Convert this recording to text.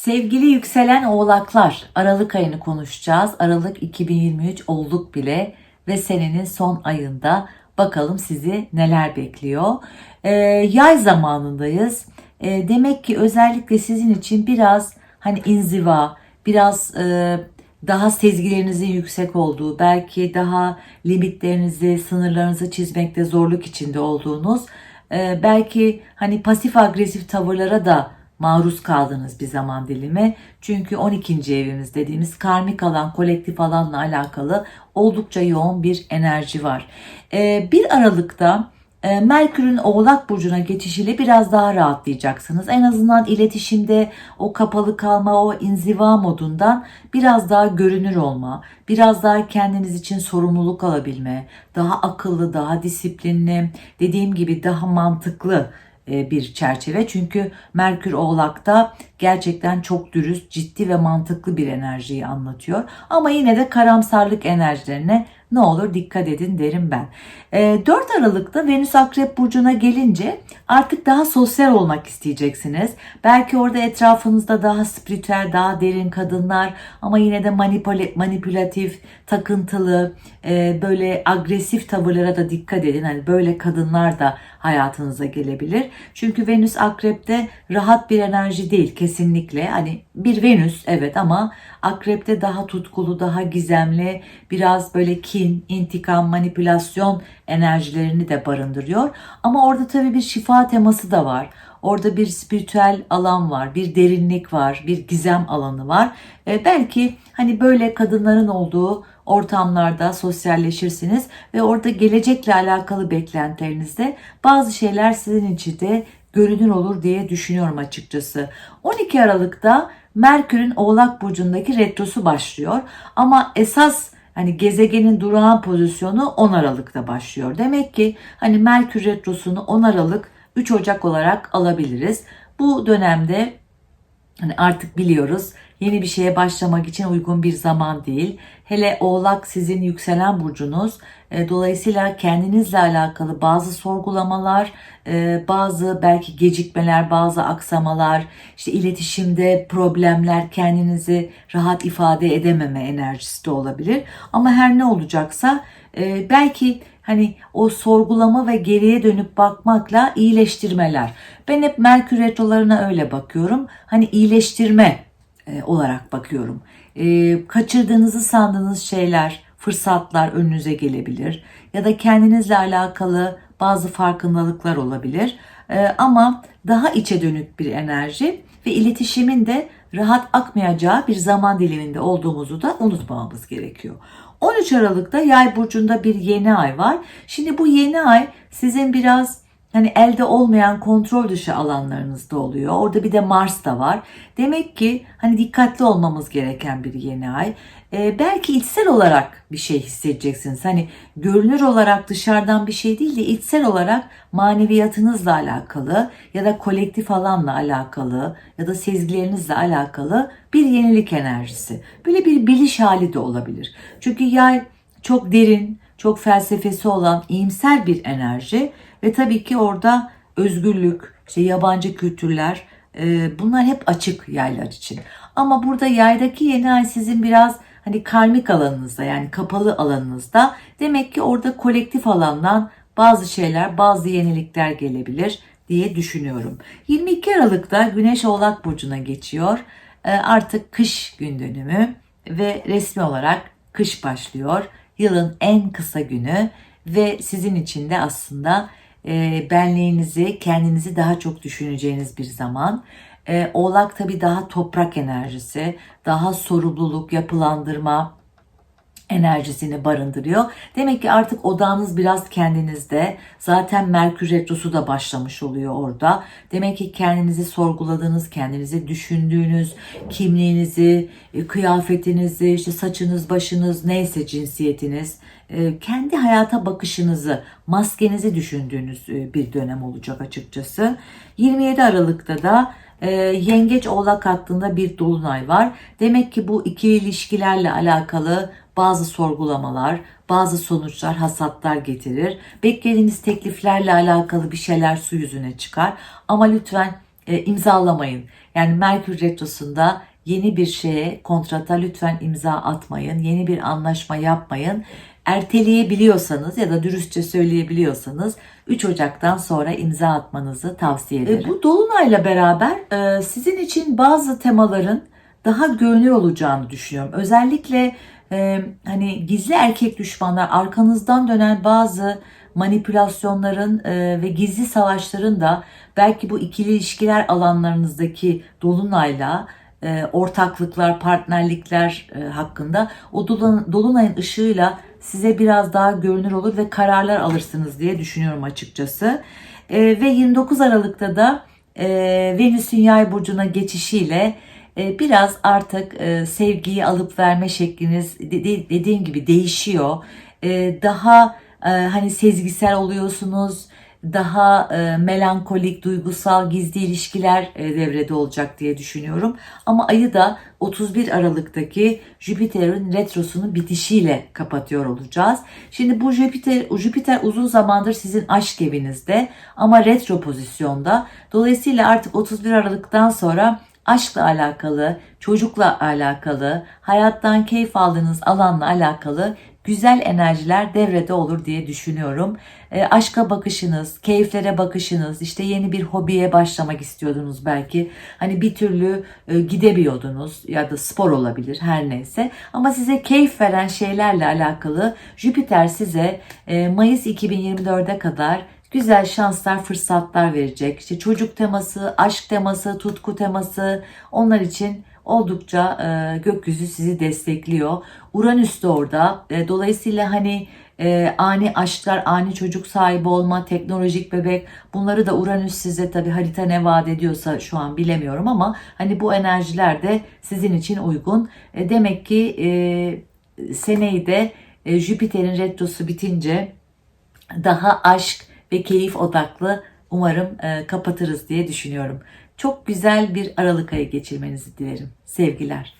Sevgili yükselen oğlaklar, Aralık ayını konuşacağız. Aralık 2023 olduk bile ve senenin son ayında bakalım sizi neler bekliyor. Ee, yay zamanındayız. Ee, demek ki özellikle sizin için biraz hani inziva, biraz e, daha sezgilerinizin yüksek olduğu, belki daha limitlerinizi, sınırlarınızı çizmekte zorluk içinde olduğunuz, e, belki hani pasif agresif tavırlara da maruz kaldığınız bir zaman dilimi. Çünkü 12. evimiz dediğimiz karmik alan, kolektif alanla alakalı oldukça yoğun bir enerji var. Ee, 1 Aralık'ta e, Merkür'ün Oğlak Burcu'na geçişiyle biraz daha rahatlayacaksınız. En azından iletişimde o kapalı kalma, o inziva modundan biraz daha görünür olma, biraz daha kendiniz için sorumluluk alabilme, daha akıllı, daha disiplinli, dediğim gibi daha mantıklı bir çerçeve. Çünkü Merkür Oğlak'ta gerçekten çok dürüst, ciddi ve mantıklı bir enerjiyi anlatıyor. Ama yine de karamsarlık enerjilerine ne olur dikkat edin derim ben. 4 Aralık'ta Venüs Akrep Burcu'na gelince artık daha sosyal olmak isteyeceksiniz. Belki orada etrafınızda daha spiritüel, daha derin kadınlar ama yine de manipülatif, takıntılı, e, böyle agresif tavırlara da dikkat edin. Hani böyle kadınlar da hayatınıza gelebilir. Çünkü Venüs Akrep'te rahat bir enerji değil kesinlikle. Hani bir Venüs evet ama Akrep'te daha tutkulu, daha gizemli, biraz böyle kin, intikam, manipülasyon enerjilerini de barındırıyor. Ama orada tabii bir şifa teması da var. Orada bir spiritüel alan var, bir derinlik var, bir gizem alanı var. E, belki hani böyle kadınların olduğu ortamlarda sosyalleşirsiniz ve orada gelecekle alakalı beklentilerinizde bazı şeyler sizin için de görünür olur diye düşünüyorum açıkçası. 12 Aralık'ta Merkür'ün Oğlak burcundaki retrosu başlıyor ama esas hani gezegenin durağan pozisyonu 10 Aralık'ta başlıyor. Demek ki hani Merkür retrosunu 10 Aralık 3 Ocak olarak alabiliriz. Bu dönemde hani artık biliyoruz yeni bir şeye başlamak için uygun bir zaman değil. Hele Oğlak sizin yükselen burcunuz. E, dolayısıyla kendinizle alakalı bazı sorgulamalar, e, bazı belki gecikmeler, bazı aksamalar, işte iletişimde problemler, kendinizi rahat ifade edememe enerjisi de olabilir. Ama her ne olacaksa e, belki hani o sorgulama ve geriye dönüp bakmakla iyileştirmeler. Ben hep Merkür retrolarına öyle bakıyorum. Hani iyileştirme olarak bakıyorum. E, kaçırdığınızı sandığınız şeyler, fırsatlar önünüze gelebilir ya da kendinizle alakalı bazı farkındalıklar olabilir. E, ama daha içe dönük bir enerji ve iletişimin de rahat akmayacağı bir zaman diliminde olduğumuzu da unutmamamız gerekiyor. 13 Aralık'ta Yay burcunda bir yeni ay var. Şimdi bu yeni ay sizin biraz hani elde olmayan kontrol dışı alanlarınızda oluyor. Orada bir de Mars da var. Demek ki hani dikkatli olmamız gereken bir yeni ay. Ee, belki içsel olarak bir şey hissedeceksiniz. Hani görünür olarak dışarıdan bir şey değil de içsel olarak maneviyatınızla alakalı ya da kolektif alanla alakalı ya da sezgilerinizle alakalı bir yenilik enerjisi. Böyle bir biliş hali de olabilir. Çünkü yay çok derin, çok felsefesi olan iyimser bir enerji ve tabii ki orada özgürlük, işte yabancı kültürler e, bunlar hep açık yaylar için. Ama burada yaydaki yeni ay sizin biraz hani karmik alanınızda yani kapalı alanınızda demek ki orada kolektif alandan bazı şeyler, bazı yenilikler gelebilir diye düşünüyorum. 22 Aralık'ta Güneş Oğlak Burcu'na geçiyor. E, artık kış gün dönümü ve resmi olarak kış başlıyor. Yılın en kısa günü ve sizin için de aslında e, benliğinizi, kendinizi daha çok düşüneceğiniz bir zaman. E, Oğlak tabi daha toprak enerjisi, daha sorumluluk, yapılandırma enerjisini barındırıyor. Demek ki artık odağınız biraz kendinizde. Zaten Merkür Retrosu da başlamış oluyor orada. Demek ki kendinizi sorguladığınız, kendinizi düşündüğünüz, kimliğinizi, e, kıyafetinizi, işte saçınız, başınız, neyse cinsiyetiniz, e, kendi hayata bakışınızı, maskenizi düşündüğünüz e, bir dönem olacak açıkçası. 27 Aralık'ta da Yengeç Oğlak hattında bir dolunay var. Demek ki bu iki ilişkilerle alakalı bazı sorgulamalar, bazı sonuçlar, hasatlar getirir. Beklediğiniz tekliflerle alakalı bir şeyler su yüzüne çıkar. Ama lütfen e, imzalamayın. Yani Merkür Retrosu'nda yeni bir şeye, kontrata lütfen imza atmayın. Yeni bir anlaşma yapmayın. Erteleyebiliyorsanız ya da dürüstçe söyleyebiliyorsanız 3 Ocak'tan sonra imza atmanızı tavsiye ederim. bu Dolunay'la beraber e, sizin için bazı temaların daha görünür olacağını düşünüyorum. Özellikle e, hani gizli erkek düşmanlar arkanızdan dönen bazı manipülasyonların e, ve gizli savaşların da belki bu ikili ilişkiler alanlarınızdaki dolunayla e, ortaklıklar, partnerlikler e, hakkında o dolun- dolunayın ışığıyla size biraz daha görünür olur ve kararlar alırsınız diye düşünüyorum açıkçası. E, ve 29 Aralık'ta da e, Venüs'ün yay burcuna geçişiyle biraz artık e, sevgiyi alıp verme şekliniz de- de- dediğim gibi değişiyor. E, daha e, hani sezgisel oluyorsunuz, daha e, melankolik, duygusal, gizli ilişkiler devrede olacak diye düşünüyorum. Ama ayı da 31 Aralık'taki Jüpiter'in retrosunun bitişiyle kapatıyor olacağız. Şimdi bu Jüpiter, Jüpiter uzun zamandır sizin aşk evinizde ama retro pozisyonda. Dolayısıyla artık 31 Aralık'tan sonra aşkla alakalı, çocukla alakalı, hayattan keyif aldığınız alanla alakalı güzel enerjiler devrede olur diye düşünüyorum. E, aşka bakışınız, keyiflere bakışınız, işte yeni bir hobiye başlamak istiyordunuz belki. Hani bir türlü e, gidemiyordunuz ya da spor olabilir her neyse. Ama size keyif veren şeylerle alakalı Jüpiter size e, Mayıs 2024'e kadar güzel şanslar, fırsatlar verecek. İşte çocuk teması, aşk teması, tutku teması onlar için oldukça e, gökyüzü sizi destekliyor. Uranüs de orada. E, dolayısıyla hani e, ani aşklar, ani çocuk sahibi olma, teknolojik bebek bunları da Uranüs size tabi harita ne vaat ediyorsa şu an bilemiyorum ama hani bu enerjiler de sizin için uygun. E, demek ki e, seneyi de e, Jüpiter'in retrosu bitince daha aşk ve keyif odaklı umarım e, kapatırız diye düşünüyorum. Çok güzel bir Aralık ayı geçirmenizi dilerim. Sevgiler.